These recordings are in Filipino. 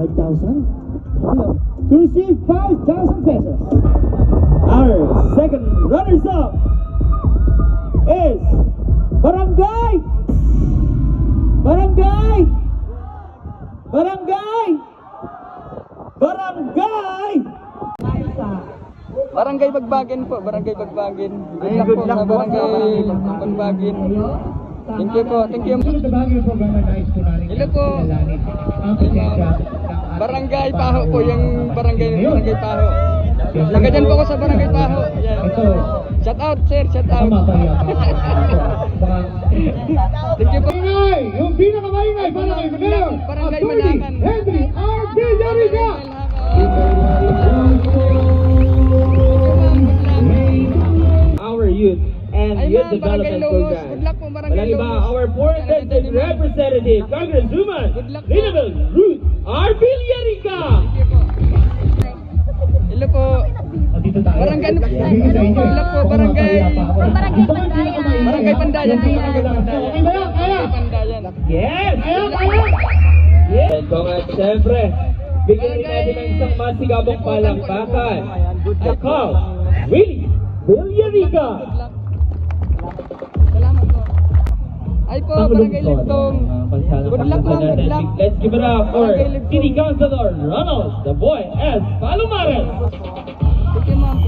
5,000? To receive 5,000 pesos. Our second runners up is Barangay Barangay Barangay Barangay Barangay Bagbagen po, Barangay Bagbagen. Good luck po sa Barangay Bagbagen. Thank you po, thank you. Hello po. Barangay Paho po, yung barangay, barangay Paho. Taga dyan po ako sa Barangay Paho. Yan. Shout out, sir, shout out. Thank you po. Maingay! Yung pinakamaingay para kay Mayor! Barangay Attorney Malangan. Henry R. Villarica! Our youth and Ay, youth Barangay development program. Good luck po, Barangay Lomos. our fourth district representative, Congresswoman. Linabel Ruth R. Villarica. Barangay Pandayan. Barangay Pandayan po? Barangay Pandayan. Yes! Kaya, kaya! Yes! At siyempre, bigyan natin ng isang masigabong palakpakan. Ako, Willie Villarica. Salamat po. Ay po, Barangay Lintong. Good luck ma'am, good luck. Let's give it up for. City Councilor Ronald, the boy S. Palomares. Thank you ma'am.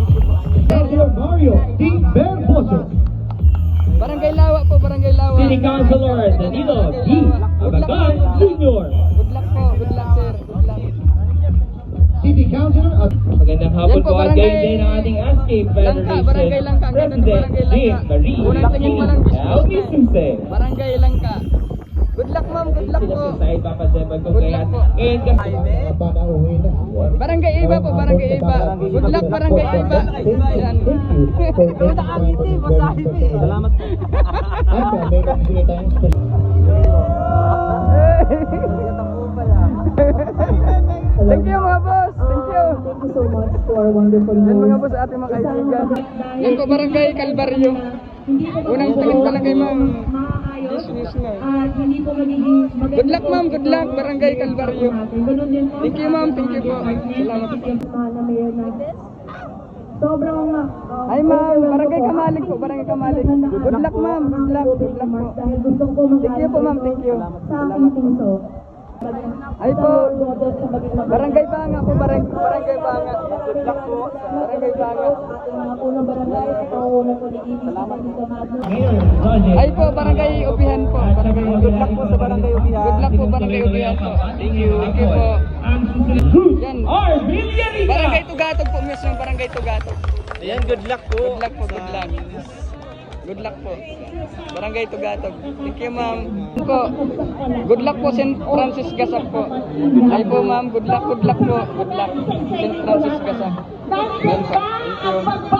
Thank you po. Berboso. Barangay Lawa po, Barangay Lawa. City Councilor Danilo D. Abagan Jr. Good luck po, good luck sir. Good luck. City Councilor at Magandang hapon po, at barangay- gayon din ang ating Langka, barangay Langka. Federation President barangay Jean Langka. Marie Unang tingin pa lang business. Elmi Suse. Barangay Langka. Good luck ma'am, good luck po. sa side papaseban ko Good kaya. luck po. Barangay Iba po, Barangay Iba. Good luck, Barangay Iba. Yan. Salamat po. Thank you mga boss. Thank you. Thank you so much for wonderful Yan mga news. boss, ating mga kaibigan. Yan po, Barangay Calvario. Unang tingin pa lang ma'am. Yes, yes, ma'am. At hindi po magiging maganda Good luck ma'am, good luck, Barangay Calvario. Thank you ma'am, thank you po. Salamat po. Sobrang uh, Ay ma'am, Barangay Kamalig po, Barangay Kamalig. Good luck ma'am, good luck, good luck po. dahil gusto ko Thank you po ma'am, thank you. sa aking puso. Ay po, Barangay Banga po, Barangay, Barangay Banga. Good luck po, Barangay Banga. Ay po, Barangay Upihan po. Barangay Good luck po sa Barangay Upihan. Good luck po, Barangay Upihan po. Thank you. Thank you po. Yan. Barangay Tugatog po, mismo Barangay Tugatog. Ayan, good luck po. Good luck po, good luck. Good luck po. Barangay Tugatog. Thank you, ma'am. Good luck po, St. Francis Gasak po. Ay po, ma'am. Good luck, good luck po. Good luck. St. Francis po. Thank you.